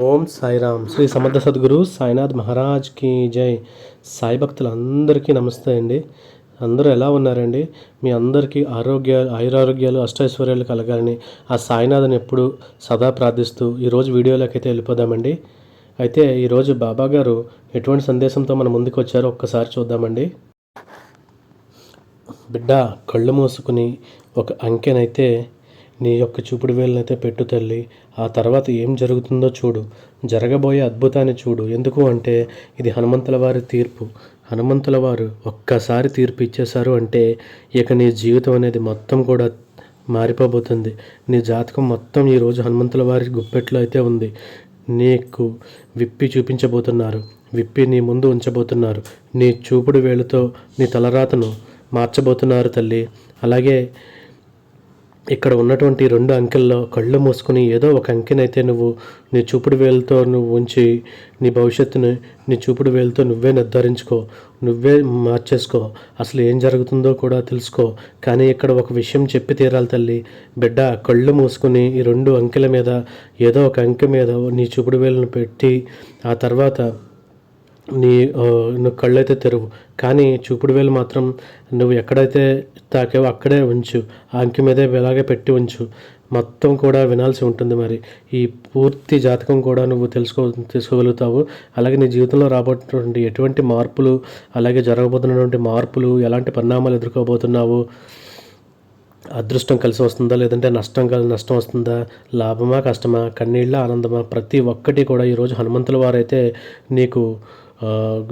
ఓం సాయిరామ్. శ్రీ సమర్థ సద్గురు సాయినాథ్ మహారాజ్కి జై. సాయి భక్తులందరికీ నమస్తే అండి. అందరూ ఎలా ఉన్నారండి? మీ అందరికీ ఆరోగ్య ఆయురారోగ్యాలు అష్టైశ్వర్యాలు కలగాలని ఆ సాయినాథ్ని ఎప్పుడు సదా ప్రార్థిస్తూ ఈరోజు వీడియోలోకి అయితే వెళ్ళిపోదామండి. అయితే ఈరోజు బాబా గారు ఎటువంటి సందేశంతో మన ముందుకు వచ్చారో ఒక్కసారి చూద్దామండి. బిడ్డ కళ్ళు మూసుకుని ఒక అంకెనైతే నీ యొక్క చూపుడు వేలనైతే పెట్టు తల్లి. ఆ తర్వాత ఏం జరుగుతుందో చూడు. జరగబోయే అద్భుతాన్ని చూడు. ఎందుకు అంటే ఇది హనుమంతుల వారి తీర్పు. హనుమంతుల వారు ఒక్కసారి తీర్పు ఇచ్చేశారు అంటే ఇక నీ జీవితం అనేది మొత్తం కూడా మారిపోబోతుంది. నీ జాతకం మొత్తం ఈరోజు హనుమంతుల వారి గుప్పెట్లో అయితే ఉంది. నీకు విప్పి చూపించబోతున్నారు. విప్పి నీ ముందు ఉంచబోతున్నారు. నీ చూపుడు వేలుతో నీ తలరాతను మార్చబోతున్నారు తల్లి. అలాగే ఇక్కడ ఉన్నటువంటి రెండు అంకెల్లో కళ్ళు మూసుకుని ఏదో ఒక అంకెనైతే నువ్వు నీ చూపుడు వేలుతో నువ్వు ఉంచి నీ భవిష్యత్తుని నీ చూపుడు వేలుతో నువ్వే నిర్ధారించుకో నువ్వే మార్చేసుకో. అసలు ఏం జరుగుతుందో కూడా తెలుసుకో. కానీ ఇక్కడ ఒక విషయం చెప్పి తీరాలి తల్లి. బిడ్డ కళ్ళు మూసుకుని ఈ రెండు అంకెల మీద ఏదో ఒక అంకె మీద నీ చూపుడు వేలును పెట్టి ఆ తర్వాత నీ నువ్వు కళ్ళైతే తెరువు. కానీ చూపుడు వేలు మాత్రం నువ్వు ఎక్కడైతే తాకావో అక్కడే ఉంచు. ఆ అంకి మీదే ఇలాగే పెట్టి ఉంచు. మొత్తం కూడా వినాల్సి ఉంటుంది మరి. ఈ పూర్తి జాతకం కూడా నువ్వు తెలుసుకో తెలుసుకోగలుగుతావు. అలాగే నీ జీవితంలో రాబోతున్నటువంటి ఎటువంటి మార్పులు అలాగే జరగబోతున్నటువంటి మార్పులు ఎలాంటి పరిణామాలు ఎదుర్కోబోతున్నావు? అదృష్టం కలిసి వస్తుందా? లేదంటే నష్టం కలిసి నష్టం వస్తుందా? లాభమా కష్టమా? కన్నీళ్ళ ఆనందమా? ప్రతి ఒక్కటి కూడా ఈరోజు హనుమంతుల వారైతే నీకు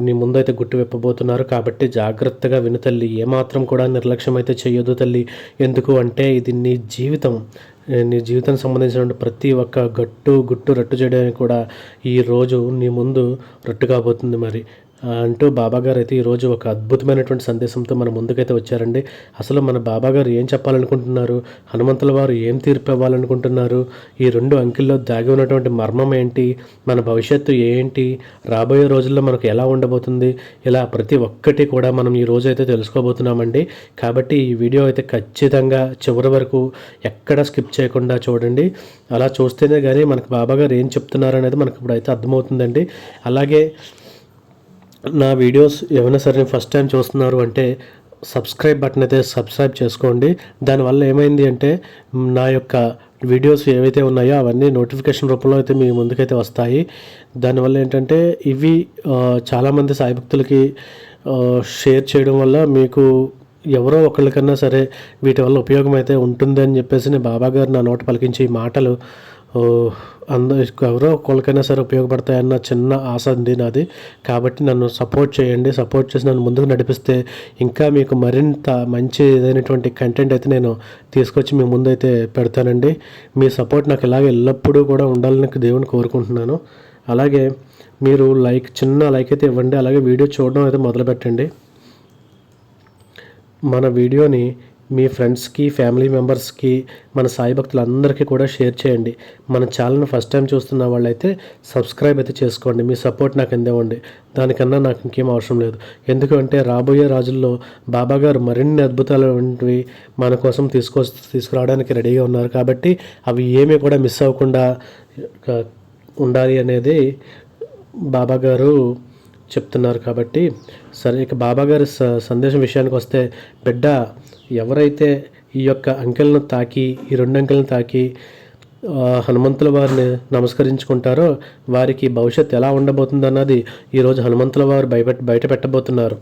నీ ముందైతే గుట్టు విప్పబోతున్నారు కాబట్టి జాగ్రత్తగా విను తల్లి. ఏమాత్రం కూడా నిర్లక్ష్యం అయితే చేయొద్దు తల్లి. ఎందుకు అంటే ఇది నీ జీవితం. నీ జీవితానికి సంబంధించిన ప్రతి ఒక్క గట్టు గుట్టు రట్టు చేయడానికి కూడా ఈరోజు నీ ముందు రట్టు కాబోతుంది మరి. అంటూ బాబాగారు అయితే ఈరోజు ఒక అద్భుతమైనటువంటి సందేశంతో మన ముందుకైతే వచ్చారండి. అసలు మన బాబాగారు ఏం చెప్పాలనుకుంటున్నారు? హనుమంతుల వారు ఏం తీర్పు ఇవ్వాలనుకుంటున్నారు? ఈ రెండు అంకెల్లో దాగి ఉన్నటువంటి మర్మం ఏంటి? మన భవిష్యత్తు ఏంటి? రాబోయే రోజుల్లో మనకు ఎలా ఉండబోతుంది? ఇలా ప్రతి ఒక్కటి కూడా మనం ఈ రోజు అయితే తెలుసుకోబోతున్నామండి. కాబట్టి ఈ వీడియో అయితే ఖచ్చితంగా చివరి వరకు ఎక్కడ స్కిప్ చేయకుండా చూడండి. అలా చూస్తేనే కానీ మనకు బాబాగారు ఏం చెప్తున్నారు అనేది మనకు ఇప్పుడు అయితే అర్థమవుతుందండి. అలాగే నా వీడియోస్ ఏమైనా సరే ఫస్ట్ టైం చూస్తున్నారు అంటే సబ్స్క్రైబ్ బటన్ అయితే సబ్స్క్రైబ్ చేసుకోండి. దానివల్ల ఏమైంది అంటే నా యొక్క వీడియోస్ ఏవైతే ఉన్నాయో అవన్నీ నోటిఫికేషన్ రూపంలో అయితే మీ ముందుకైతే వస్తాయి. దానివల్ల ఏంటంటే ఇవి చాలామంది సాయి భక్తులకి షేర్ చేయడం వల్ల మీకు ఎవరో ఒకళ్ళకన్నా సరే వీటి వల్ల ఉపయోగం అయితే ఉంటుంది అని చెప్పేసి నేను బాబా గారు నా నోట పలికించే మాటలు అందరూ ఎవరో ఒకరికైనా సరే ఉపయోగపడతాయన్న చిన్న ఆశ ఉంది నాది. కాబట్టి నన్ను సపోర్ట్ చేయండి. సపోర్ట్ చేసి నన్ను ముందుకు నడిపిస్తే ఇంకా మీకు మరింత మంచి ఏదైనటువంటి కంటెంట్ అయితే నేను తీసుకొచ్చి మీ ముందు అయితే పెడతానండి. మీ సపోర్ట్ నాకు ఇలాగే ఎల్లప్పుడూ కూడా ఉండాలని దేవుని కోరుకుంటున్నాను. అలాగే మీరు లైక్ చిన్న లైక్ అయితే ఇవ్వండి. అలాగే వీడియో చూడడం అయితే మొదలుపెట్టండి. మన వీడియోని మీ ఫ్రెండ్స్కి ఫ్యామిలీ మెంబర్స్కి మన సాయి భక్తులందరికీ కూడా షేర్ చేయండి. మన ఛానల్ని ఫస్ట్ టైం చూస్తున్న వాళ్ళైతే సబ్స్క్రైబ్ అయితే చేసుకోండి. మీ సపోర్ట్ నాకు అందేవండి దానికన్నా నాకు ఇంకేం అవసరం లేదు. ఎందుకంటే రాబోయే రోజుల్లో బాబా గారు మరిన్ని అద్భుతాలు వంటివి మన కోసం తీసుకొ తీసుకురావడానికి రెడీగా ఉన్నారు. కాబట్టి అవి ఏమీ కూడా మిస్ అవ్వకుండా ఉండాలి అనేది బాబా గారు చెప్తున్నారు. కాబట్టి సరే ఇక బాబాగారి సందేశం విషయానికి వస్తే బిడ్డ ఎవరైతే ఈ యొక్క అంకెలను తాకి ఈ రెండు అంకెలను తాకి హనుమంతుల వారిని నమస్కరించుకుంటారో వారికి భవిష్యత్తు ఎలా ఉండబోతుంది అన్నది ఈరోజు హనుమంతుల వారు బయట బయట పెట్టబోతున్నారు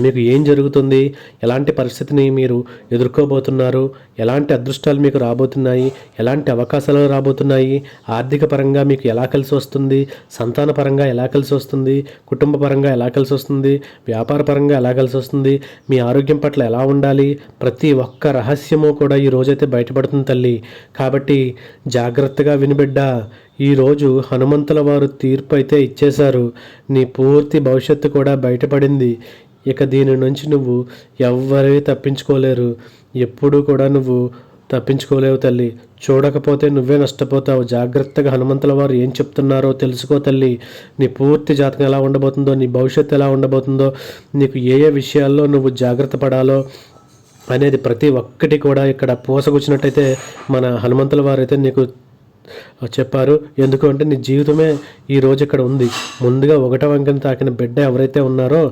మీకు ఏం జరుగుతుంది? ఎలాంటి పరిస్థితిని మీరు ఎదుర్కోబోతున్నారు? ఎలాంటి అదృష్టాలు మీకు రాబోతున్నాయి? ఎలాంటి అవకాశాలు రాబోతున్నాయి? ఆర్థిక పరంగా మీకు ఎలా కలిసి వస్తుంది? సంతాన పరంగా ఎలా కలిసి వస్తుంది? కుటుంబ పరంగా ఎలా కలిసి వస్తుంది? వ్యాపార పరంగా ఎలా కలిసి వస్తుంది? మీ ఆరోగ్యం పట్ల ఎలా ఉండాలి? ప్రతి ఒక్క రహస్యము కూడా ఈ రోజైతే బయటపడుతుంది తల్లి. కాబట్టి జాగ్రత్తగా వినిబిడ్డ ఈరోజు హనుమంతుల వారు తీర్పు అయితే ఇచ్చేశారు. నీ పూర్తి భవిష్యత్తు కూడా బయటపడింది. ఇక దీని నుంచి నువ్వు ఎవ్వరే తప్పించుకోలేరు. ఎప్పుడూ కూడా నువ్వు తప్పించుకోలేవు తల్లి. చూడకపోతే నువ్వే నష్టపోతావు. జాగ్రత్తగా హనుమంతుల వారు ఏం చెప్తున్నారో తెలుసుకో తల్లి. నీ పూర్తి జాతకం ఎలా ఉండబోతుందో నీ భవిష్యత్తు ఎలా ఉండబోతుందో నీకు ఏ ఏ విషయాల్లో నువ్వు జాగ్రత్త పడాలో అనేది ప్రతి ఒక్కటి కూడా ఇక్కడ పూసగుచ్చినట్టయితే మన హనుమంతుల వారైతే నీకు చెప్పారు. ఎందుకంటే నీ జీవితమే ఈ రోజు ఇక్కడ ఉంది. ముందుగా ఒకటవ అంకెను తాకిన బిడ్డ ఎవరైతే ఉన్నారో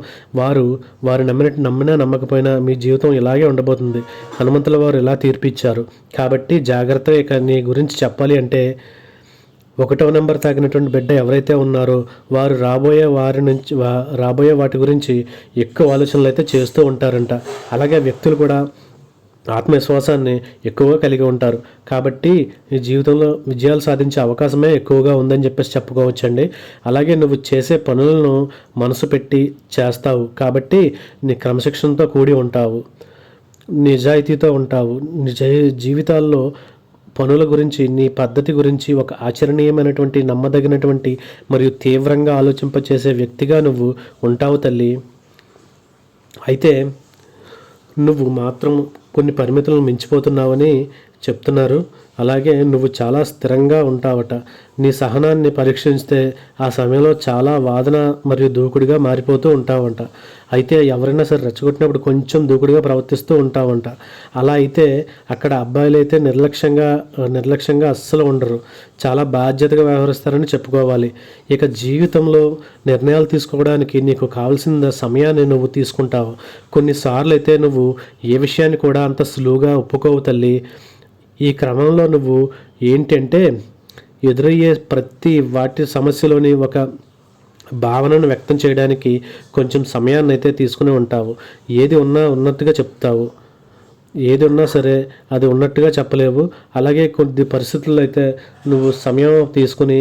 వారు వారు నమ్మినట్టు నమ్మినా నమ్మకపోయినా మీ జీవితం ఇలాగే ఉండబోతుంది. హనుమంతుల వారు ఇలా తీర్పిచ్చారు. కాబట్టి జాగ్రత్తగా ఇక నీ గురించి చెప్పాలి అంటే ఒకటో నెంబర్ తాకినటువంటి బిడ్డ ఎవరైతే ఉన్నారో వారు రాబోయే వారి నుంచి రాబోయే వాటి గురించి ఎక్కువ ఆలోచనలు అయితే చేస్తూ ఉంటారంట. అలాగే వ్యక్తులు కూడా ఆత్మవిశ్వాసాన్ని ఎక్కువగా కలిగి ఉంటారు. కాబట్టి ఈ జీవితంలో విజయాలు సాధించే అవకాశమే ఎక్కువగా ఉందని చెప్పేసి చెప్పుకోవచ్చండి. అలాగే నువ్వు చేసే పనులను మనసు పెట్టి చేస్తావు. కాబట్టి నీ క్రమశిక్షణతో కూడి ఉంటావు. నిజాయితీతో ఉంటావు. నిజ జీవితాల్లో పనుల గురించి నీ పద్ధతి గురించి ఒక ఆచరణీయమైనటువంటి నమ్మదగినటువంటి మరియు తీవ్రంగా ఆలోచింపచేసే వ్యక్తిగా నువ్వు ఉంటావు తల్లి. అయితే నువ్వు మాత్రం కొన్ని పరిమితులను మించిపోతున్నావని చెప్తున్నారు. అలాగే నువ్వు చాలా స్థిరంగా ఉంటావట. నీ సహనాన్ని పరీక్షిస్తే ఆ సమయంలో చాలా వాదన మరియు దూకుడుగా మారిపోతూ ఉంటావంట. అయితే ఎవరైనా సరే రెచ్చగొట్టినప్పుడు కొంచెం దూకుడుగా ప్రవర్తిస్తూ ఉంటావంట. అలా అయితే అక్కడ అబ్బాయిలు అయితే నిర్లక్ష్యంగా నిర్లక్ష్యంగా అస్సలు ఉండరు. చాలా బాధ్యతగా వ్యవహరిస్తారని చెప్పుకోవాలి. ఇక జీవితంలో నిర్ణయాలు తీసుకోవడానికి నీకు కావాల్సిన సమయాన్ని నువ్వు తీసుకుంటావు. కొన్నిసార్లు అయితే నువ్వు ఏ విషయాన్ని కూడా అంత సులువుగా ఒప్పుకోవు తల్లి. ఈ క్రమంలో నువ్వు ఏంటంటే ఎదురయ్యే ప్రతి వాటి సమస్యలోని ఒక భావనను వ్యక్తం చేయడానికి కొంచెం సమయాన్ని అయితే తీసుకుని ఉంటావు. ఏది ఉన్నా ఉన్నట్టుగా చెప్తావు. ఏది ఉన్నా సరే అది ఉన్నట్టుగా చెప్పలేవు. అలాగే కొద్ది పరిస్థితుల్లో అయితే నువ్వు సమయం తీసుకుని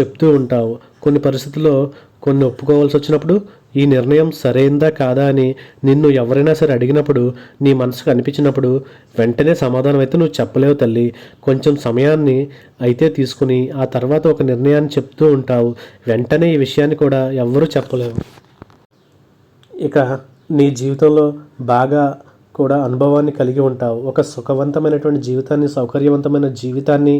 చెప్తూ ఉంటావు. కొన్ని పరిస్థితుల్లో కొన్ని ఒప్పుకోవాల్సి వచ్చినప్పుడు ఈ నిర్ణయం సరైందా కాదా అని నిన్ను ఎవరైనా సరే అడిగినప్పుడు నీ మనసుకు అనిపించినప్పుడు వెంటనే సమాధానం అయితే నువ్వు చెప్పలేవు తల్లి. కొంచెం సమయాన్ని అయితే తీసుకుని ఆ తర్వాత ఒక నిర్ణయాన్ని చెప్తూ ఉంటావు. వెంటనే ఈ విషయాన్ని కూడా ఎవ్వరూ చెప్పలేవు. ఇక నీ జీవితంలో బాగా కూడా అనుభవాన్ని కలిగి ఉంటావు. ఒక సుఖవంతమైనటువంటి జీవితాన్ని సౌకర్యవంతమైన జీవితాన్ని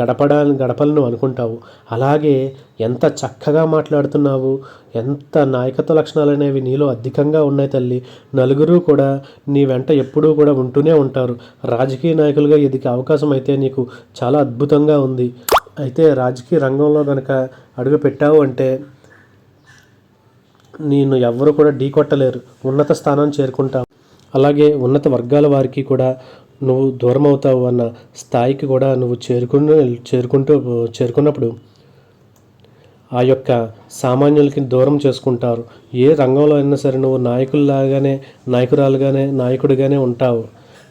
గడపడా గడపాలను అనుకుంటావు. అలాగే ఎంత చక్కగా మాట్లాడుతున్నావు ఎంత నాయకత్వ లక్షణాలు అనేవి నీలో అధికంగా ఉన్నాయి తల్లి. నలుగురు కూడా నీ వెంట ఎప్పుడూ కూడా ఉంటూనే ఉంటారు. రాజకీయ నాయకులుగా ఎదిగే అవకాశం అయితే నీకు చాలా అద్భుతంగా ఉంది. అయితే రాజకీయ రంగంలో కనుక అడుగు పెట్టావు అంటే నేను ఎవ్వరు కూడా ఢీ కొట్టలేరు. ఉన్నత స్థానం చేరుకుంటావు అలాగే ఉన్నత వర్గాల వారికి కూడా నువ్వు దూరం అవుతావు అన్న స్థాయికి కూడా నువ్వు చేరుకుని చేరుకుంటూ చేరుకున్నప్పుడు ఆ యొక్క సామాన్యులకి దూరం చేసుకుంటారు. ఏ రంగంలో అయినా సరే నువ్వు నాయకుల్లాగానే నాయకురాలుగానే నాయకుడిగానే ఉంటావు.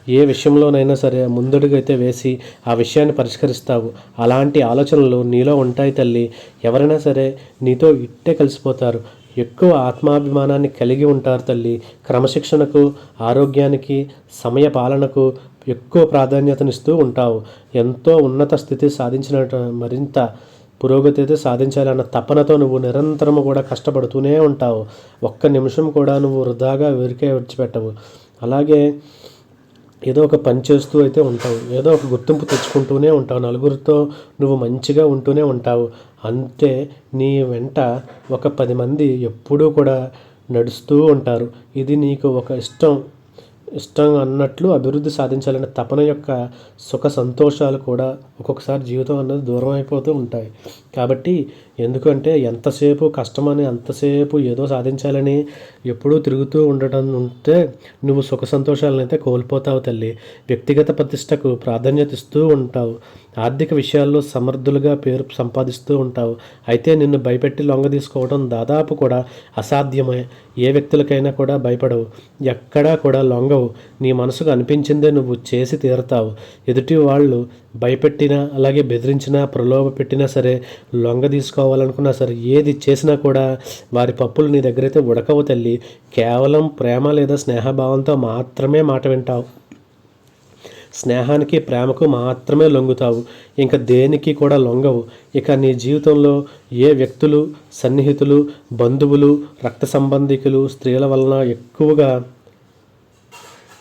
ఏ విషయంలోనైనా సరే ముందడుగైతే వేసి ఆ విషయాన్ని పరిష్కరిస్తావు. అలాంటి ఆలోచనలు నీలో ఉంటాయి తల్లి. ఎవరైనా సరే నీతో ఇట్టే కలిసిపోతారు. ఎక్కువ ఆత్మాభిమానాన్ని కలిగి ఉంటారు తల్లి. క్రమశిక్షణకు ఆరోగ్యానికి సమయ పాలనకు ఎక్కువ ప్రాధాన్యతనిస్తూ ఉంటావు. ఎంతో ఉన్నత స్థితి సాధించిన మరింత పురోగతి అయితే సాధించాలన్న తపనతో నువ్వు నిరంతరము కూడా కష్టపడుతూనే ఉంటావు. ఒక్క నిమిషం కూడా నువ్వు వృధాగా ఊరికే విడిచిపెట్టవు. అలాగే ఏదో ఒక పని చేస్తూ అయితే ఉంటావు. ఏదో ఒక గుర్తింపు తెచ్చుకుంటూనే ఉంటావు. నలుగురితో నువ్వు మంచిగా ఉంటూనే ఉంటావు. అంటే నీ వెంట ఒక పది మంది ఎప్పుడూ కూడా నడుస్తూ ఉంటారు. ఇది నీకు ఒక ఇష్టం. ఇష్టం అన్నట్లు అభివృద్ధి సాధించాలనే తపన యొక్క సుఖ సంతోషాలు కూడా ఒక్కొక్కసారి జీవితం అన్నది దూరం అయిపోతూ ఉంటాయి. కాబట్టి ఎందుకంటే ఎంతసేపు కష్టమని అంతసేపు ఏదో సాధించాలని ఎప్పుడూ తిరుగుతూ ఉండటం ఉంటే నువ్వు సుఖ సంతోషాలను అయితే కోల్పోతావు తల్లి. వ్యక్తిగత ప్రతిష్టకు ప్రాధాన్యత ఇస్తూ ఉంటావు. ఆర్థిక విషయాల్లో సమర్థులుగా పేరు సంపాదిస్తూ ఉంటావు. అయితే నిన్ను భయపెట్టి లొంగ తీసుకోవడం దాదాపు కూడా అసాధ్యమే. ఏ వ్యక్తులకైనా కూడా భయపడవు. ఎక్కడా కూడా లొంగవు. నీ మనసుకు అనిపించిందే నువ్వు చేసి తీరతావు. ఎదుటి వాళ్ళు భయపెట్టినా అలాగే బెదిరించినా ప్రలోభ పెట్టినా సరే లొంగ తీసుకోవాలనుకున్నా సరే ఏది చేసినా కూడా వారి పప్పులు నీ దగ్గర అయితే ఉడకవు తల్లి. కేవలం ప్రేమ లేదా స్నేహభావంతో మాత్రమే మాట వింటావు. స్నేహానికి ప్రేమకు మాత్రమే లొంగుతావు. ఇంకా దేనికి కూడా లొంగవు. ఇక నీ జీవితంలో ఏ వ్యక్తులు సన్నిహితులు బంధువులు రక్త సంబంధికులు స్త్రీల వలన ఎక్కువగా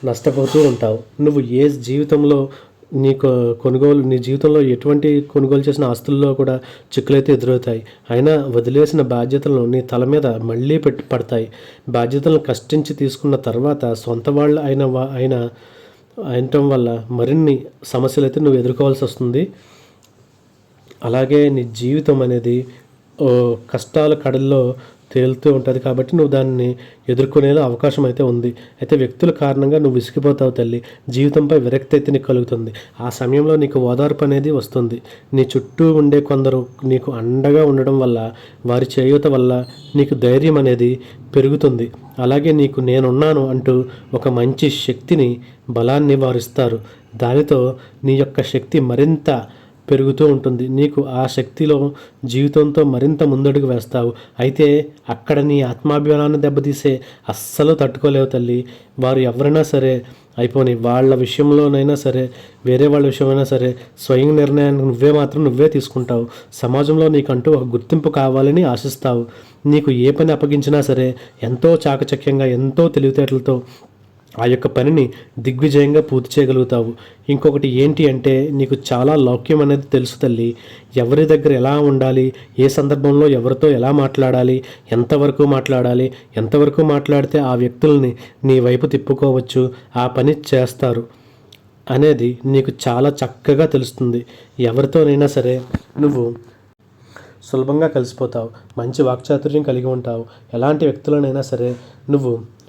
నష్టపోతూ ఉంటావు. నువ్వు ఏ జీవితంలో నీ కొనుగోలు నీ జీవితంలో ఎటువంటి కొనుగోలు చేసిన ఆస్తుల్లో కూడా చిక్కులైతే ఎదురవుతాయి. అయినా వదిలేసిన బాధ్యతలను నీ తల మీద మళ్ళీ పెట్టి పడతాయి. బాధ్యతలను కష్టించి తీసుకున్న తర్వాత సొంత వాళ్ళు అయిన వా- అయిన అయినటం వల్ల మరిన్ని సమస్యలు అయితే నువ్వు ఎదుర్కోవాల్సి వస్తుంది. అలాగే నీ జీవితం అనేది ఓ కష్టాల కడల్లో తేలుతూ ఉంటుంది కాబట్టి నువ్వు దాన్ని ఎదుర్కొనేలా అవకాశం అయితే ఉంది. అయితే వ్యక్తుల కారణంగా నువ్వు విసిగిపోతావు తల్లి. జీవితంపై విరక్తి అయితే నీకు కలుగుతుంది. ఆ సమయంలో నీకు ఓదార్పు అనేది వస్తుంది. నీ చుట్టూ ఉండే కొందరు నీకు అండగా ఉండడం వల్ల వారి చేయూత వల్ల నీకు ధైర్యం అనేది పెరుగుతుంది. అలాగే నీకు నేనున్నాను అంటూ ఒక మంచి శక్తిని బలాన్ని వారు ఇస్తారు. దానితో నీ యొక్క శక్తి మరింత పెరుగుతూ ఉంటుంది. నీకు ఆ శక్తిలో జీవితంతో మరింత ముందడుగు వేస్తావు. అయితే అక్కడ నీ ఆత్మాభిమానాన్ని దెబ్బతీసే అస్సలు తట్టుకోలేవు తల్లి. వారు ఎవరైనా సరే అయిపోని వాళ్ళ విషయంలోనైనా సరే వేరే వాళ్ళ విషయమైనా సరే స్వయం నిర్ణయాన్ని నువ్వే మాత్రం నువ్వే తీసుకుంటావు. సమాజంలో నీకంటూ ఒక గుర్తింపు కావాలని ఆశిస్తావు. నీకు ఏ పని అప్పగించినా సరే ఎంతో చాకచక్యంగా ఎంతో తెలివితేటలతో ఆ యొక్క పనిని దిగ్విజయంగా పూర్తి చేయగలుగుతావు. ఇంకొకటి ఏంటి అంటే నీకు చాలా లౌక్యం అనేది తెలుసు తల్లి. ఎవరి దగ్గర ఎలా ఉండాలి? ఏ సందర్భంలో ఎవరితో ఎలా మాట్లాడాలి? ఎంతవరకు మాట్లాడాలి? ఎంతవరకు మాట్లాడితే ఆ వ్యక్తుల్ని నీ వైపు తిప్పుకోవచ్చు? ఆ పని చేస్తారు అనేది నీకు చాలా చక్కగా తెలుస్తుంది. ఎవరితోనైనా సరే నువ్వు సులభంగా కలిసిపోతావు. మంచి వాక్చాతుర్యం కలిగి ఉంటావు. ఎలాంటి వ్యక్తులనైనా సరే నువ్వు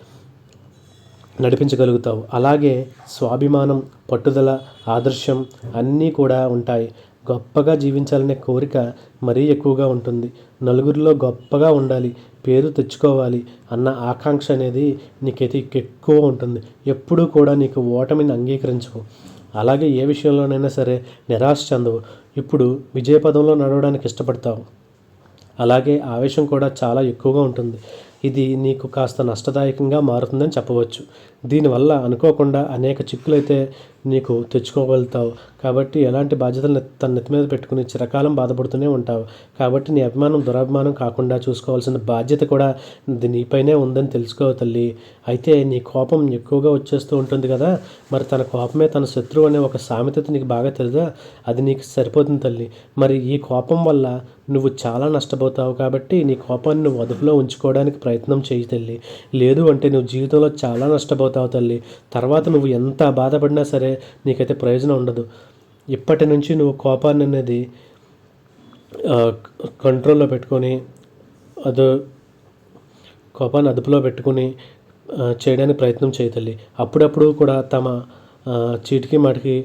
నడిపించగలుగుతావు. అలాగే స్వాభిమానం పట్టుదల ఆదర్శం అన్నీ కూడా ఉంటాయి. గొప్పగా జీవించాలనే కోరిక మరీ ఎక్కువగా ఉంటుంది. నలుగురిలో గొప్పగా ఉండాలి పేరు తెచ్చుకోవాలి అన్న ఆకాంక్ష అనేది నీకైతే ఎక్కువ ఉంటుంది. ఎప్పుడూ కూడా నీకు ఓటమిని అంగీకరించవు. అలాగే ఏ విషయంలోనైనా సరే నిరాశ చెందవు. ఇప్పుడు విజయపదంలో నడవడానికి ఇష్టపడతావు. అలాగే ఆవేశం కూడా చాలా ఎక్కువగా ఉంటుంది. ఇది నీకు కాస్త నష్టదాయకంగా మారుతుందని చెప్పవచ్చు. దీనివల్ల అనుకోకుండా అనేక చిక్కులైతే నీకు తెచ్చుకోగలుగుతావు. కాబట్టి ఎలాంటి బాధ్యతలు తన నెత్తి మీద పెట్టుకుని చిరకాలం బాధపడుతూనే ఉంటావు. కాబట్టి నీ అభిమానం దురభిమానం కాకుండా చూసుకోవాల్సిన బాధ్యత కూడా నీపైనే ఉందని తెలుసుకో తల్లి. అయితే నీ కోపం ఎక్కువగా వచ్చేస్తూ ఉంటుంది కదా? మరి తన కోపమే తన శత్రువు అనే ఒక సామెత నీకు బాగా తెలుదా? అది నీకు సరిపోతుంది తల్లి. మరి ఈ కోపం వల్ల నువ్వు చాలా నష్టపోతావు కాబట్టి నీ కోపాన్ని నువ్వు అదుపులో ఉంచుకోవడానికి ప్రయత్నం చేయి తల్లి. లేదు అంటే నువ్వు జీవితంలో చాలా నష్టపోతావు. తల్లి. తర్వాత నువ్వు ఎంత బాధపడినా సరే నీకైతే ప్రయోజనం ఉండదు. ఇప్పటి నుంచి నువ్వు కోపాన్ని అనేది కంట్రోల్లో పెట్టుకొని అది కోపాన్ని అదుపులో పెట్టుకుని చేయడానికి ప్రయత్నం చేయతల్లి అప్పుడప్పుడు కూడా తమ చీటికి మాటికి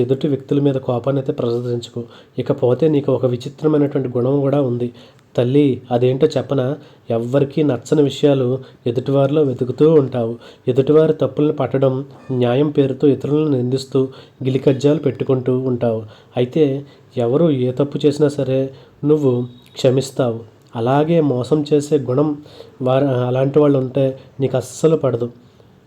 ఎదుటి వ్యక్తుల మీద కోపాన్ని అయితే ప్రదర్శించుకో. ఇకపోతే నీకు ఒక విచిత్రమైనటువంటి గుణం కూడా ఉంది. తల్లి అదేంటో చెప్పన? ఎవ్వరికీ నచ్చని విషయాలు ఎదుటివారిలో వెతుకుతూ ఉంటావు. ఎదుటివారి తప్పులను పట్టడం న్యాయం పేరుతో ఇతరులను నిందిస్తూ గిలికజ్జాలు పెట్టుకుంటూ ఉంటావు. అయితే ఎవరు ఏ తప్పు చేసినా సరే నువ్వు క్షమిస్తావు. అలాగే మోసం చేసే గుణం వారు అలాంటి వాళ్ళు ఉంటే నీకు అస్సలు పడదు.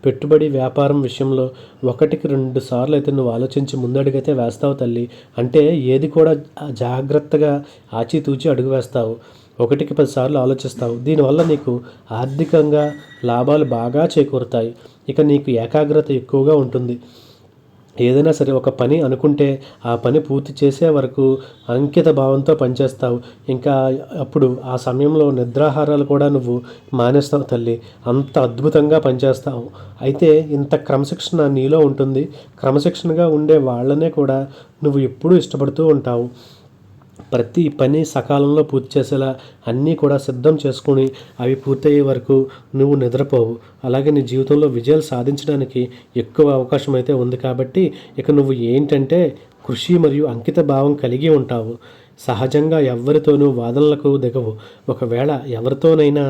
పెట్టుబడి వ్యాపారం విషయంలో ఒకటికి రెండు సార్లు అయితే నువ్వు ఆలోచించి ముందడుగైతే వేస్తావు తల్లి. అంటే ఏది కూడా జాగ్రత్తగా ఆచితూచి అడుగు వేస్తావు. ఒకటికి పది సార్లు ఆలోచిస్తావు. దీనివల్ల నీకు ఆర్థికంగా లాభాలు బాగా చేకూరుతాయి. ఇక నీకు ఏకాగ్రత ఎక్కువగా ఉంటుంది. ఏదైనా సరే ఒక పని అనుకుంటే ఆ పని పూర్తి చేసే వరకు అంకిత భావంతో పనిచేస్తావు. ఇంకా అప్పుడు ఆ సమయంలో నిద్రాహారాలు కూడా నువ్వు మానేస్తావు తల్లి. అంత అద్భుతంగా పనిచేస్తావు. అయితే ఇంత క్రమశిక్షణ నీలో ఉంటుంది. క్రమశిక్షణగా ఉండే వాళ్ళనే కూడా నువ్వు ఎప్పుడూ ఇష్టపడుతూ ఉంటావు. ప్రతి పని సకాలంలో పూర్తి చేసేలా అన్నీ కూడా సిద్ధం చేసుకుని అవి పూర్తయ్యే వరకు నువ్వు నిద్రపోవు. అలాగే నీ జీవితంలో విజయాలు సాధించడానికి ఎక్కువ అవకాశం అయితే ఉంది కాబట్టి ఇక నువ్వు ఏంటంటే కృషి మరియు అంకిత భావం కలిగి ఉంటావు. సహజంగా ఎవరితోనూ వాదనలకు దిగవు. ఒకవేళ ఎవరితోనైనా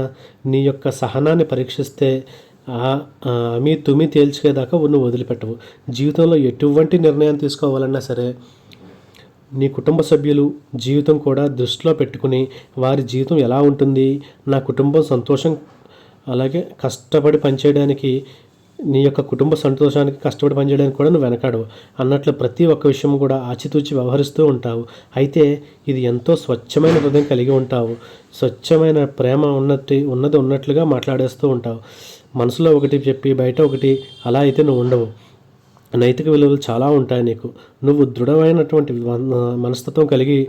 నీ యొక్క సహనాన్ని పరీక్షిస్తే మీ తుమి తేల్చుకేదాకా నువ్వు వదిలిపెట్టవు. జీవితంలో ఎటువంటి నిర్ణయం తీసుకోవాలన్నా సరే నీ కుటుంబ సభ్యులు జీవితం కూడా దృష్టిలో పెట్టుకుని వారి జీవితం ఎలా ఉంటుంది నా కుటుంబం సంతోషం అలాగే కష్టపడి పనిచేయడానికి నీ యొక్క కుటుంబ సంతోషానికి కష్టపడి పనిచేయడానికి కూడా నువ్వు వెనకాడవు. అన్నట్లు ప్రతి ఒక్క విషయం కూడా ఆచితూచి వ్యవహరిస్తూ ఉంటావు. అయితే ఇది ఎంతో స్వచ్ఛమైన హృదయం కలిగి ఉంటావు. స్వచ్ఛమైన ప్రేమ ఉన్నట్టు ఉన్నది ఉన్నట్లుగా మాట్లాడేస్తూ ఉంటావు. మనసులో ఒకటి చెప్పి బయట ఒకటి అలా అయితే నువ్వు ఉండవు. నైతిక విలువలు చాలా ఉంటాయి నీకు. నువ్వు దృఢమైనటువంటి మనస్తత్వం కలిగి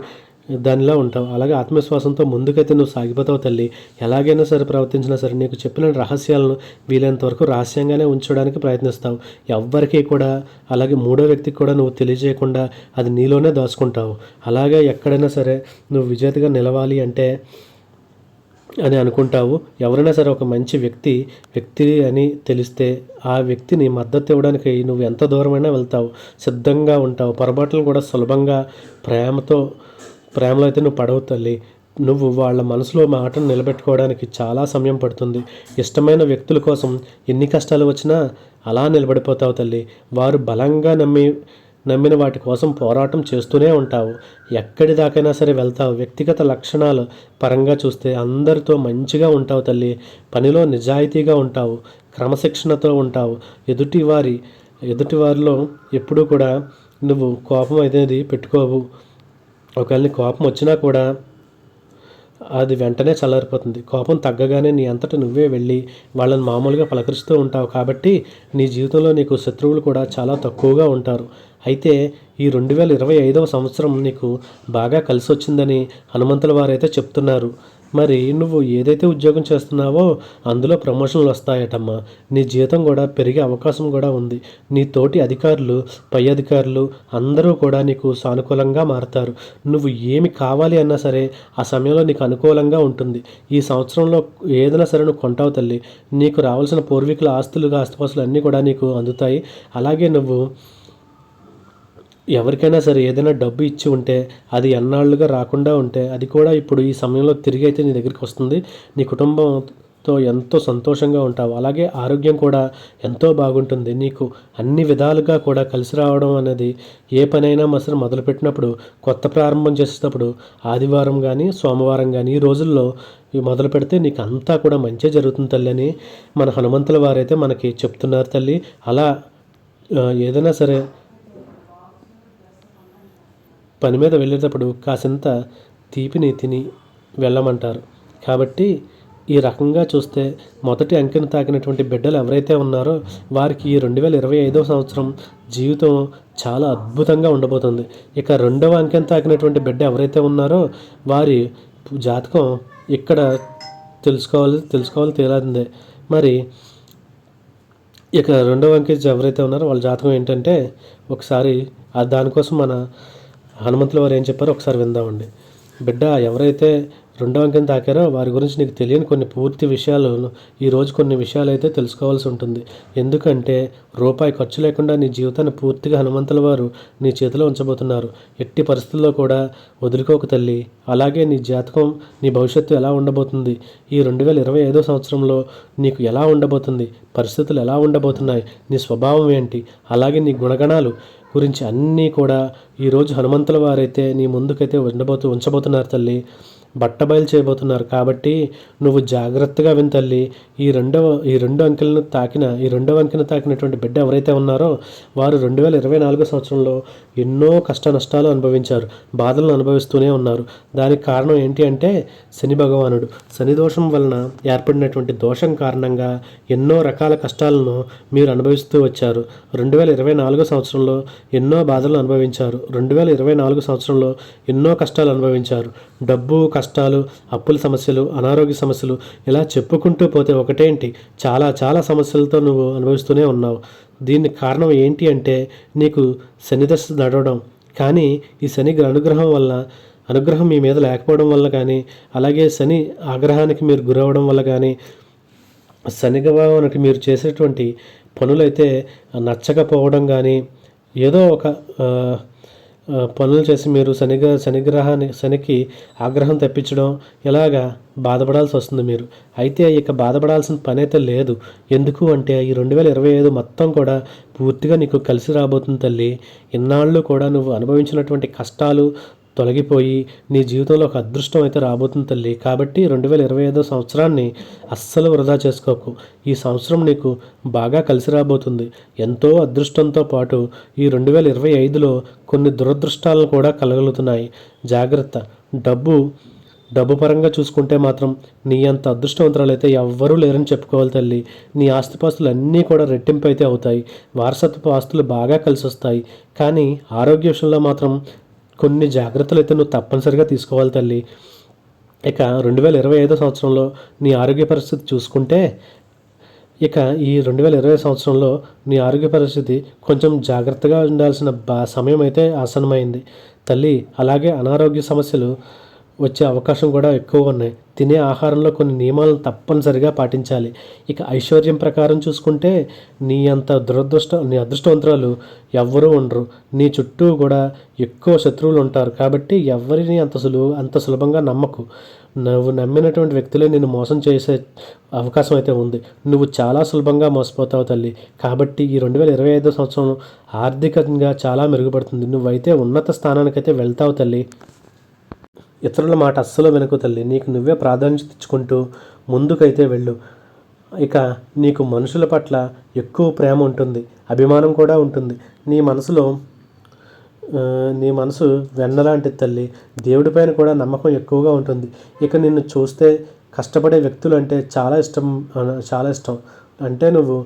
దానిలా ఉంటావు. అలాగే ఆత్మవిశ్వాసంతో ముందుకైతే నువ్వు సాగిపోతావు తల్లి. ఎలాగైనా సరే ప్రవర్తించినా సరే నీకు చెప్పిన రహస్యాలను వీలైనంత వరకు రహస్యంగానే ఉంచడానికి ప్రయత్నిస్తావు. ఎవ్వరికీ కూడా అలాగే మూడో వ్యక్తికి కూడా నువ్వు తెలియజేయకుండా అది నీలోనే దాచుకుంటావు. అలాగే ఎక్కడైనా సరే నువ్వు విజేతగా నిలవాలి అంటే అని అనుకుంటావు. ఎవరైనా సరే ఒక మంచి వ్యక్తి వ్యక్తి అని తెలిస్తే ఆ వ్యక్తిని మద్దతు ఇవ్వడానికి నువ్వు ఎంత దూరమైనా వెళ్తావు. సిద్ధంగా ఉంటావు. పొరపాట్లను కూడా సులభంగా ప్రేమతో ప్రేమలో అయితే నువ్వు పడవు తల్లి. నువ్వు వాళ్ళ మనసులో మాటను నిలబెట్టుకోవడానికి చాలా సమయం పడుతుంది. ఇష్టమైన వ్యక్తుల కోసం ఎన్ని కష్టాలు వచ్చినా అలా నిలబడిపోతావు తల్లి. వారు బలంగా నమ్మి నమ్మిన వాటి కోసం పోరాటం చేస్తూనే ఉంటావు. ఎక్కడి దాకైనా సరే వెళ్తావు. వ్యక్తిగత లక్షణాలు పరంగా చూస్తే అందరితో మంచిగా ఉంటావు తల్లి. పనిలో నిజాయితీగా ఉంటావు. క్రమశిక్షణతో ఉంటావు. ఎదుటి వారి ఎదుటి వారిలో ఎప్పుడూ కూడా నువ్వు కోపం అనేది పెట్టుకోవు. ఒకవేళ కోపం వచ్చినా కూడా అది వెంటనే చల్లారిపోతుంది. కోపం తగ్గగానే నీ అంతటా నువ్వే వెళ్ళి వాళ్ళని మామూలుగా పలకరిస్తూ ఉంటావు. కాబట్టి నీ జీవితంలో నీకు శత్రువులు కూడా చాలా తక్కువగా ఉంటారు. అయితే ఈ రెండు వేల ఇరవై ఐదవ సంవత్సరం నీకు బాగా కలిసి వచ్చిందని హనుమంతుల వారైతే చెప్తున్నారు. మరి నువ్వు ఏదైతే ఉద్యోగం చేస్తున్నావో అందులో ప్రమోషన్లు వస్తాయటమ్మా. నీ జీతం కూడా పెరిగే అవకాశం కూడా ఉంది. నీ తోటి అధికారులు పై అధికారులు అందరూ కూడా నీకు సానుకూలంగా మారతారు. నువ్వు ఏమి కావాలి అన్నా సరే ఆ సమయంలో నీకు అనుకూలంగా ఉంటుంది. ఈ సంవత్సరంలో ఏదైనా సరే నువ్వు కొంటావు తల్లి. నీకు రావాల్సిన పూర్వీకుల ఆస్తులు ఆస్తిపాస్తులు అన్నీ కూడా నీకు అందుతాయి. అలాగే నువ్వు ఎవరికైనా సరే ఏదైనా డబ్బు ఇచ్చి ఉంటే అది ఎన్నాళ్ళుగా రాకుండా ఉంటే అది కూడా ఇప్పుడు ఈ సమయంలో తిరిగి అయితే నీ దగ్గరికి వస్తుంది. నీ కుటుంబంతో ఎంతో సంతోషంగా ఉంటావు. అలాగే ఆరోగ్యం కూడా ఎంతో బాగుంటుంది. నీకు అన్ని విధాలుగా కూడా కలిసి రావడం అనేది ఏ పనైనా మసలు మొదలుపెట్టినప్పుడు కొత్త ప్రారంభం చేసేటప్పుడు ఆదివారం కానీ సోమవారం కానీ ఈ రోజుల్లో మొదలు పెడితే నీకు అంతా కూడా మంచి జరుగుతుంది తల్లి అని మన హనుమంతుల వారైతే మనకి చెప్తున్నారు తల్లి. అలా ఏదైనా సరే పని మీద వెళ్ళేటప్పుడు కాసింత తీపిని తిని వెళ్ళమంటారు. కాబట్టి ఈ రకంగా చూస్తే మొదటి అంకెను తాకినటువంటి బిడ్డలు ఎవరైతే ఉన్నారో వారికి ఈ రెండు వేల ఇరవై ఐదవ సంవత్సరం జీవితం చాలా అద్భుతంగా ఉండబోతుంది. ఇక రెండవ అంకెను తాకినటువంటి బిడ్డ ఎవరైతే ఉన్నారో వారి జాతకం ఇక్కడ తెలుసుకోవాలి తెలుసుకోవాలి తేలాందే మరి ఇక రెండవ అంకె ఎవరైతే ఉన్నారో వాళ్ళ జాతకం ఏంటంటే ఒకసారి దానికోసం మన హనుమంతుల వారు ఏం చెప్పారో ఒకసారి విందామండి. బిడ్డ ఎవరైతే రెండో అంకెం తాకారో వారి గురించి నీకు తెలియని కొన్ని పూర్తి విషయాలు ఈరోజు కొన్ని విషయాలు అయితే తెలుసుకోవాల్సి ఉంటుంది. ఎందుకంటే రూపాయి ఖర్చు లేకుండా నీ జీవితాన్ని పూర్తిగా హనుమంతుల వారు నీ చేతిలో ఉంచబోతున్నారు. ఎట్టి పరిస్థితుల్లో కూడా వదులుకోక తల్లి. అలాగే నీ జాతకం నీ భవిష్యత్తు ఎలా ఉండబోతుంది? ఈ రెండు వేల ఇరవై ఐదో సంవత్సరంలో నీకు ఎలా ఉండబోతుంది? పరిస్థితులు ఎలా ఉండబోతున్నాయి? నీ స్వభావం ఏంటి? అలాగే నీ గుణగణాలు గురించి అన్నీ కూడా ఈరోజు హనుమంతుల వారైతే నీ ముందుకైతే ఉండబోతు ఉంచబోతున్నారు తల్లి. బట్టబయలు చేయబోతున్నారు. కాబట్టి నువ్వు జాగ్రత్తగా విని తల్లి. ఈ రెండవ ఈ రెండు అంకెలను తాకిన ఈ రెండవ అంకెను తాకినటువంటి బిడ్డ ఎవరైతే ఉన్నారో వారు రెండు వేల ఇరవై నాలుగో సంవత్సరంలో ఎన్నో కష్ట నష్టాలు అనుభవించారు. బాధలను అనుభవిస్తూనే ఉన్నారు. దానికి కారణం ఏంటి అంటే శని భగవానుడు. శని దోషం వలన ఏర్పడినటువంటి దోషం కారణంగా ఎన్నో రకాల కష్టాలను మీరు అనుభవిస్తూ వచ్చారు. రెండు వేల ఇరవై నాలుగో సంవత్సరంలో ఎన్నో బాధలను అనుభవించారు. రెండు వేల ఇరవై నాలుగు సంవత్సరంలో ఎన్నో కష్టాలు అనుభవించారు. డబ్బు కష్ట కష్టాలు అప్పుల సమస్యలు అనారోగ్య సమస్యలు ఇలా చెప్పుకుంటూ పోతే ఒకటేంటి? చాలా చాలా సమస్యలతో నువ్వు అనుభవిస్తూనే ఉన్నావు. దీనికి కారణం ఏంటి అంటే నీకు శనిదశ నడవడం. కానీ ఈ శని అనుగ్రహం వల్ల అనుగ్రహం మీ మీద లేకపోవడం వల్ల కానీ అలాగే శని ఆగ్రహానికి మీరు గురవడం వల్ల కానీ శనిగవానికి మీరు చేసేటువంటి పనులైతే నచ్చకపోవడం కానీ ఏదో ఒక పనులు చేసి మీరు శనిగ శనిగ్రహాన్ని శనికి ఆగ్రహం తెప్పించడం ఇలాగా బాధపడాల్సి వస్తుంది మీరు? అయితే ఇక బాధపడాల్సిన పని అయితే లేదు. ఎందుకు అంటే ఈ రెండు వేల ఇరవై ఐదు మొత్తం కూడా పూర్తిగా నీకు కలిసి రాబోతుంది తల్లి. ఇన్నాళ్ళు కూడా నువ్వు అనుభవించినటువంటి కష్టాలు తొలగిపోయి నీ జీవితంలో ఒక అదృష్టం అయితే రాబోతుంది తల్లి. కాబట్టి రెండు వేల ఇరవై ఐదో సంవత్సరాన్ని అస్సలు వృధా చేసుకోకు. ఈ సంవత్సరం నీకు బాగా కలిసి రాబోతుంది. ఎంతో అదృష్టంతో పాటు ఈ రెండు వేల ఇరవై ఐదులో కొన్ని దురదృష్టాలను కూడా కలగలుగుతున్నాయి. జాగ్రత్త. డబ్బు డబ్బు పరంగా చూసుకుంటే మాత్రం నీ అంత అదృష్టవంతురాలు అయితే ఎవ్వరూ లేరని చెప్పుకోవాలి తల్లి. నీ ఆస్తిపాస్తులు అన్నీ కూడా రెట్టింపు అయితే అవుతాయి. వారసత్వ ఆస్తులు బాగా కలిసి వస్తాయి కానీ ఆరోగ్య విషయంలో మాత్రం కొన్ని జాగ్రత్తలు అయితే నువ్వు తప్పనిసరిగా తీసుకోవాలి తల్లి. ఇక రెండు వేల ఇరవై ఐదో సంవత్సరంలో నీ ఆరోగ్య పరిస్థితి చూసుకుంటే ఇక ఈ రెండు వేల ఇరవై సంవత్సరంలో నీ ఆరోగ్య పరిస్థితి కొంచెం జాగ్రత్తగా ఉండాల్సిన బా సమయం అయితే ఆసన్నమైంది. తల్లి అలాగే అనారోగ్య సమస్యలు వచ్చే అవకాశం కూడా ఎక్కువగా ఉన్నాయి. తినే ఆహారంలో కొన్ని నియమాలను తప్పనిసరిగా పాటించాలి. ఇక ఐశ్వర్యం ప్రకారం చూసుకుంటే నీ అంత దురదృష్ట నీ అదృష్టవంతురాలు ఎవ్వరూ ఉండరు. నీ చుట్టూ కూడా ఎక్కువ శత్రువులు ఉంటారు. కాబట్టి ఎవరిని అంత సులువు అంత సులభంగా నమ్మకు. నువ్వు నమ్మినటువంటి వ్యక్తులే నేను మోసం చేసే అవకాశం అయితే ఉంది. నువ్వు చాలా సులభంగా మోసపోతావు తల్లి. కాబట్టి ఈ రెండు వేల ఇరవై ఐదో సంవత్సరం ఆర్థికంగా చాలా మెరుగుపడుతుంది. నువ్వైతే ఉన్నత స్థానానికైతే వెళ్తావు తల్లి. ఇతరుల మాట అస్సలు వెనుకు తల్లి. నీకు నువ్వే ప్రాధాన్యత ఇచ్చుకుంటూ ముందుకైతే వెళ్ళు. ఇక నీకు మనుషుల పట్ల ఎక్కువ ప్రేమ ఉంటుంది. అభిమానం కూడా ఉంటుంది. నీ మనసులో నీ మనసు వెన్నలాంటి తల్లి. దేవుడిపైన కూడా నమ్మకం ఎక్కువగా ఉంటుంది. ఇక నిన్ను చూస్తే కష్టపడే వ్యక్తులు అంటే చాలా ఇష్టం చాలా ఇష్టం. అంటే నువ్వు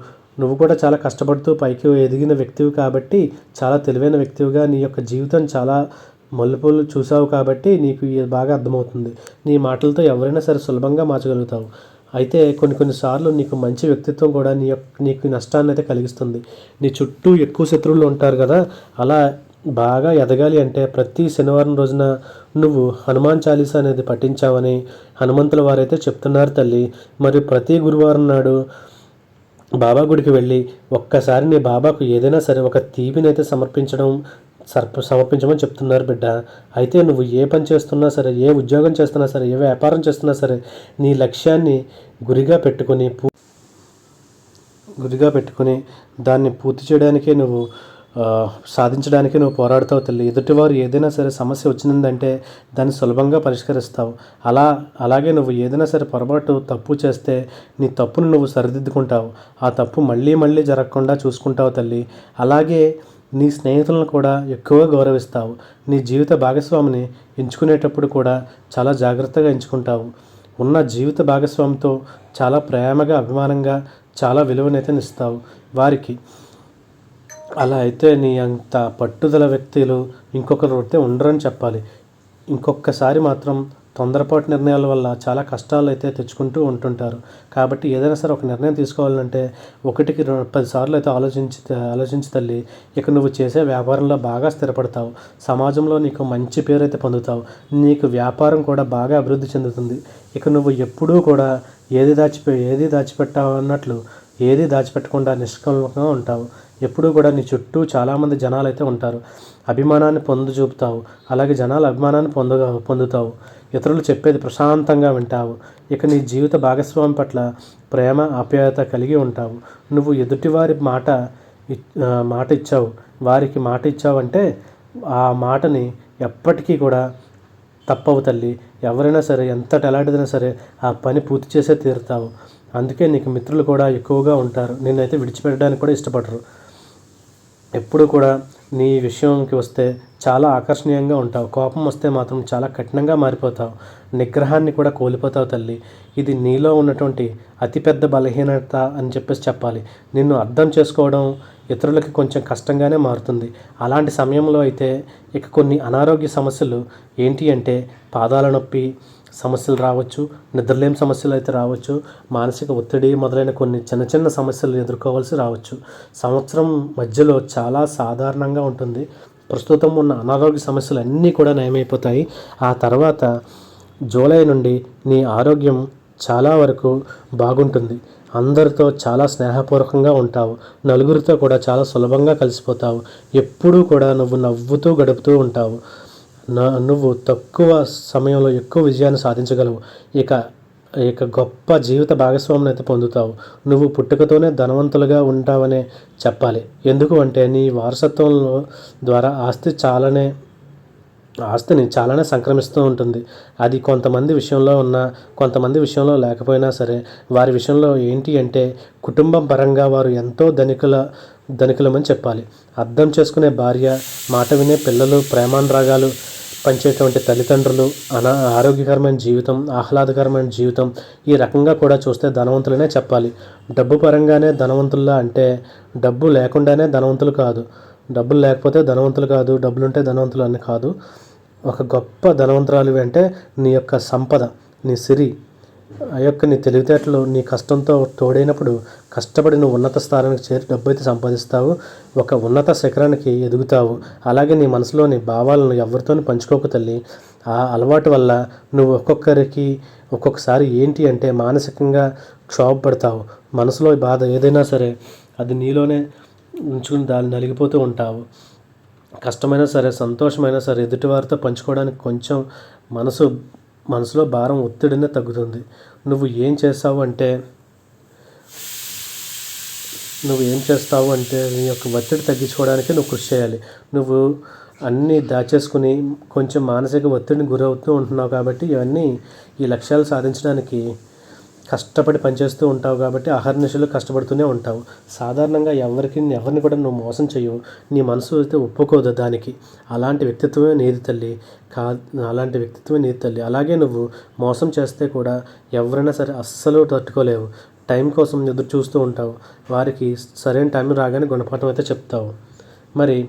నువ్వు కూడా చాలా కష్టపడుతూ పైకి ఎదిగిన వ్యక్తివి కాబట్టి చాలా తెలివైన వ్యక్తివిగా నీ యొక్క జీవితం చాలా మల్లెపూలు చూసావు కాబట్టి నీకు ఇది బాగా అర్థమవుతుంది. నీ మాటలతో ఎవరైనా సరే సులభంగా మార్చగలుగుతావు. అయితే కొన్ని కొన్నిసార్లు నీకు మంచి వ్యక్తిత్వం కూడా నీ యొక్క నీకు నష్టాన్ని అయితే కలిగిస్తుంది. నీ చుట్టూ ఎక్కువ శత్రువులు ఉంటారు కదా అలా బాగా ఎదగాలి అంటే ప్రతి శనివారం రోజున నువ్వు హనుమాన్ చాలీసా అనేది పఠించావని హనుమంతుల వారైతే చెప్తున్నారు తల్లి. మరియు ప్రతి గురువారం నాడు బాబా గుడికి వెళ్ళి ఒక్కసారి నీ బాబాకు ఏదైనా సరే ఒక తీపినైతే సమర్పించడం సర్ప సమర్పించమని చెప్తున్నారు బిడ్డ. అయితే నువ్వు ఏ పని చేస్తున్నా సరే ఏ ఉద్యోగం చేస్తున్నా సరే ఏ వ్యాపారం చేస్తున్నా సరే నీ లక్ష్యాన్ని గురిగా పెట్టుకొని పూ గురిగా పెట్టుకొని దాన్ని పూర్తి చేయడానికే నువ్వు సాధించడానికి నువ్వు పోరాడుతావు తల్లి. ఎదుటివారు ఏదైనా సరే సమస్య వచ్చిందంటే దాన్ని సులభంగా పరిష్కరిస్తావు. అలా అలాగే నువ్వు ఏదైనా సరే పొరపాటు తప్పు చేస్తే నీ తప్పును నువ్వు సరిదిద్దుకుంటావు. ఆ తప్పు మళ్ళీ మళ్ళీ జరగకుండా చూసుకుంటావు తల్లి. అలాగే నీ స్నేహితులను కూడా ఎక్కువగా గౌరవిస్తావు. నీ జీవిత భాగస్వామిని ఎంచుకునేటప్పుడు కూడా చాలా జాగ్రత్తగా ఎంచుకుంటావు. ఉన్న జీవిత భాగస్వామితో చాలా ప్రేమగా అభిమానంగా చాలా విలువనైతే ఇస్తావు వారికి అలా అయితే నీ అంత పట్టుదల వ్యక్తులు ఇంకొకరు అయితే ఉండరని చెప్పాలి. ఇంకొకసారి మాత్రం తొందరపాటు నిర్ణయాల వల్ల చాలా కష్టాలు అయితే తెచ్చుకుంటూ ఉంటుంటారు. కాబట్టి ఏదైనా సరే ఒక నిర్ణయం తీసుకోవాలంటే ఒకటికి రెండు పదిసార్లు అయితే ఆలోచించి ఆలోచించి తల్లి ఇక నువ్వు చేసే వ్యాపారంలో బాగా స్థిరపడతావు. సమాజంలో నీకు మంచి పేరు అయితే పొందుతావు. నీకు వ్యాపారం కూడా బాగా అభివృద్ధి చెందుతుంది. ఇక నువ్వు ఎప్పుడూ కూడా ఏది దాచిపె ఏది దాచిపెట్టావు అన్నట్లు ఏది దాచిపెట్టకుండా నిష్కలంగా ఉంటావు. ఎప్పుడూ కూడా నీ చుట్టూ చాలామంది జనాలు అయితే ఉంటారు. అభిమానాన్ని పొందు చూపుతావు. అలాగే జనాల అభిమానాన్ని పొందగా పొందుతావు. ఇతరులు చెప్పేది ప్రశాంతంగా వింటావు. ఇక నీ జీవిత భాగస్వామి పట్ల ప్రేమ ఆప్యాయత కలిగి ఉంటావు. నువ్వు ఎదుటివారి మాట మాట ఇచ్చావు. వారికి మాట ఇచ్చావంటే ఆ మాటని ఎప్పటికీ కూడా తప్పవు తల్లి. ఎవరైనా సరే ఎంత ఎలాంటిదైనా సరే ఆ పని పూర్తి చేసే తీరుతావు. అందుకే నీకు మిత్రులు కూడా ఎక్కువగా ఉంటారు. నేనైతే విడిచిపెట్టడానికి కూడా ఇష్టపడరు. ఎప్పుడు కూడా నీ విషయంకి వస్తే చాలా ఆకర్షణీయంగా ఉంటావు. కోపం వస్తే మాత్రం చాలా కఠినంగా మారిపోతావు. నిగ్రహాన్ని కూడా కోల్పోతావు తల్లి. ఇది నీలో ఉన్నటువంటి అతిపెద్ద బలహీనత అని చెప్పేసి చెప్పాలి. నిన్ను అర్థం చేసుకోవడం ఇతరులకి కొంచెం కష్టంగానే మారుతుంది. అలాంటి సమయంలో అయితే ఇక కొన్ని అనారోగ్య సమస్యలు ఏంటి అంటే పాదాల నొప్పి సమస్యలు రావచ్చు నిద్రలేని సమస్యలు అయితే రావచ్చు మానసిక ఒత్తిడి మొదలైన కొన్ని చిన్న చిన్న సమస్యలు ఎదుర్కోవాల్సి రావచ్చు. సంవత్సరం మధ్యలో చాలా సాధారణంగా ఉంటుంది. ప్రస్తుతం ఉన్న అనారోగ్య సమస్యలు అన్నీ కూడా నయమైపోతాయి. ఆ తర్వాత జూలై నుండి నీ ఆరోగ్యం చాలా వరకు బాగుంటుంది. అందరితో చాలా స్నేహపూర్వకంగా ఉంటావు. నలుగురితో కూడా చాలా సులభంగా కలిసిపోతావు. ఎప్పుడూ కూడా నువ్వు నవ్వుతూ గడుపుతూ ఉంటావు. నువ్వు తక్కువ సమయంలో ఎక్కువ విజయాన్ని సాధించగలవు. ఇక ఇక గొప్ప జీవిత భాగస్వామిని అయితే పొందుతావు. నువ్వు పుట్టుకతోనే ధనవంతులుగా ఉంటావనే చెప్పాలి. ఎందుకు అంటే నీ వారసత్వంలో ద్వారా ఆస్తి చాలానే ఆస్తిని చాలానే సంక్రమిస్తూ ఉంటుంది. అది కొంతమంది విషయంలో ఉన్న కొంతమంది విషయంలో లేకపోయినా సరే వారి విషయంలో ఏంటి అంటే కుటుంబం పరంగా వారు ఎంతో ధనికుల ధనికులమని చెప్పాలి. అర్థం చేసుకునే భార్య మాట వినే పిల్లలు ప్రేమానురాగాలు పంచేటువంటి తల్లిదండ్రులు అనా ఆరోగ్యకరమైన జీవితం ఆహ్లాదకరమైన జీవితం ఈ రకంగా కూడా చూస్తే ధనవంతులనే చెప్పాలి. డబ్బు పరంగానే ధనవంతుల్లా అంటే డబ్బు లేకుండానే ధనవంతులు కాదు. డబ్బులు లేకపోతే ధనవంతులు కాదు డబ్బులు ఉంటే ధనవంతులు అని కాదు. ఒక గొప్ప ధనవంతురాలు అంటే నీ యొక్క సంపద నీ సిరి ఆ యొక్క నీ తెలివితేటలు నీ కష్టంతో తోడైనప్పుడు కష్టపడి నువ్వు ఉన్నత స్థానానికి చేరి డబ్బు అయితే సంపాదిస్తావు ఒక ఉన్నత శిఖరానికి ఎదుగుతావు. అలాగే నీ మనసులోని భావాలను ఎవరితోనూ పంచుకోక తల్లి. ఆ అలవాటు వల్ల నువ్వు ఒక్కొక్కరికి ఒక్కొక్కసారి ఏంటి అంటే మానసికంగా క్షోభపడతావు. మనసులో బాధ ఏదైనా సరే అది నీలోనే ఉంచుకుని దాన్ని నలిగిపోతూ ఉంటావు. కష్టమైనా సరే సంతోషమైనా సరే ఎదుటివారితో పంచుకోవడానికి కొంచెం మనసు మనసులో భారం ఒత్తిడినే తగ్గుతుంది. నువ్వు ఏం చేస్తావు అంటే నువ్వు ఏం చేస్తావు అంటే నీ యొక్క ఒత్తిడి తగ్గించుకోవడానికి నువ్వు కృషి చేయాలి. నువ్వు అన్నీ దాచేసుకుని కొంచెం మానసిక ఒత్తిడిని గురవుతూ ఉంటున్నావు కాబట్టి ఇవన్నీ ఈ లక్ష్యాలు సాధించడానికి కష్టపడి పనిచేస్తూ ఉంటావు కాబట్టి అహర్నిశలు కష్టపడుతూనే ఉంటావు. సాధారణంగా ఎవరికి ఎవరిని కూడా నువ్వు మోసం చేయవు. నీ మనసు అయితే ఒప్పుకోదు దానికి. అలాంటి వ్యక్తిత్వమే నీది తల్లి. కా అలాంటి వ్యక్తిత్వమే నీది తల్లి. అలాగే నువ్వు మోసం చేస్తే కూడా ఎవరైనా సరే అస్సలు తట్టుకోలేవు. టైం కోసం ఎదురు చూస్తూ ఉంటావు. వారికి సరైన టైం రాగానే గుణపాఠం అయితే చెప్తావు. మరి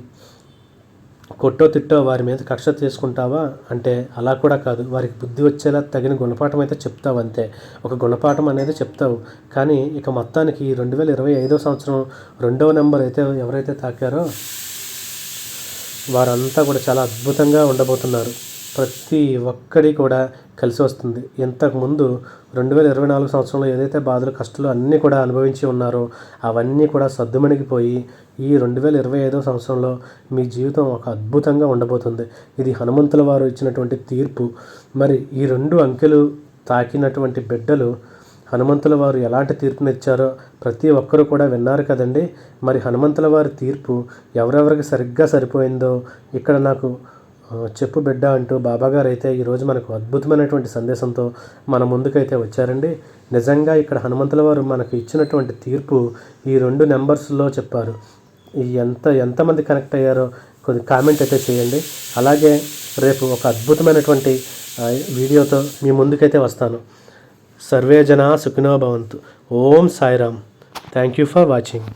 కొట్టో తిట్టో వారి మీద కక్ష తీసుకుంటావా? అంటే అలా కూడా కాదు. వారికి బుద్ధి వచ్చేలా తగిన గుణపాఠం అయితే చెప్తావు అంతే. ఒక గుణపాఠం అనేది చెప్తావు. కానీ ఇక మొత్తానికి రెండు వేల ఇరవై ఐదో సంవత్సరం రెండవ నెంబర్ అయితే ఎవరైతే తాకారో వారంతా కూడా చాలా అద్భుతంగా ఉండబోతున్నారు. ప్రతి ఒక్కడి కూడా కలిసి వస్తుంది. ఇంతకుముందు రెండు వేల ఇరవై నాలుగు సంవత్సరంలో ఏదైతే బాధలు కష్టాలు అన్నీ కూడా అనుభవించి ఉన్నారో అవన్నీ కూడా సద్దుమణిగిపోయి ఈ రెండు వేల ఇరవై ఐదో సంవత్సరంలో మీ జీవితం ఒక అద్భుతంగా ఉండబోతుంది. ఇది హనుమంతుల వారు ఇచ్చినటువంటి తీర్పు. మరి ఈ రెండు అంకెలు తాకినటువంటి బిడ్డలు హనుమంతుల వారు ఎలాంటి తీర్పునిచ్చారో ప్రతి ఒక్కరూ కూడా విన్నారు కదండి. మరి హనుమంతుల వారి తీర్పు ఎవరెవరికి సరిగ్గా సరిపోయిందో ఇక్కడ నాకు చెప్పు బిడ్డ అంటూ బాబాగారు అయితే ఈరోజు మనకు అద్భుతమైనటువంటి సందేశంతో మన ముందుకైతే వచ్చారండి. నిజంగా ఇక్కడ హనుమంతుల వారు మనకు ఇచ్చినటువంటి తీర్పు ఈ రెండు నెంబర్స్లో చెప్పారు. ఈ ఎంత ఎంతమంది కనెక్ట్ అయ్యారో కొద్ది కామెంట్ అయితే చేయండి. అలాగే రేపు ఒక అద్భుతమైనటువంటి వీడియోతో మీ ముందుకైతే వస్తాను. సర్వే జన సుఖినో భవంతు. ఓం Sairam. Thank you for watching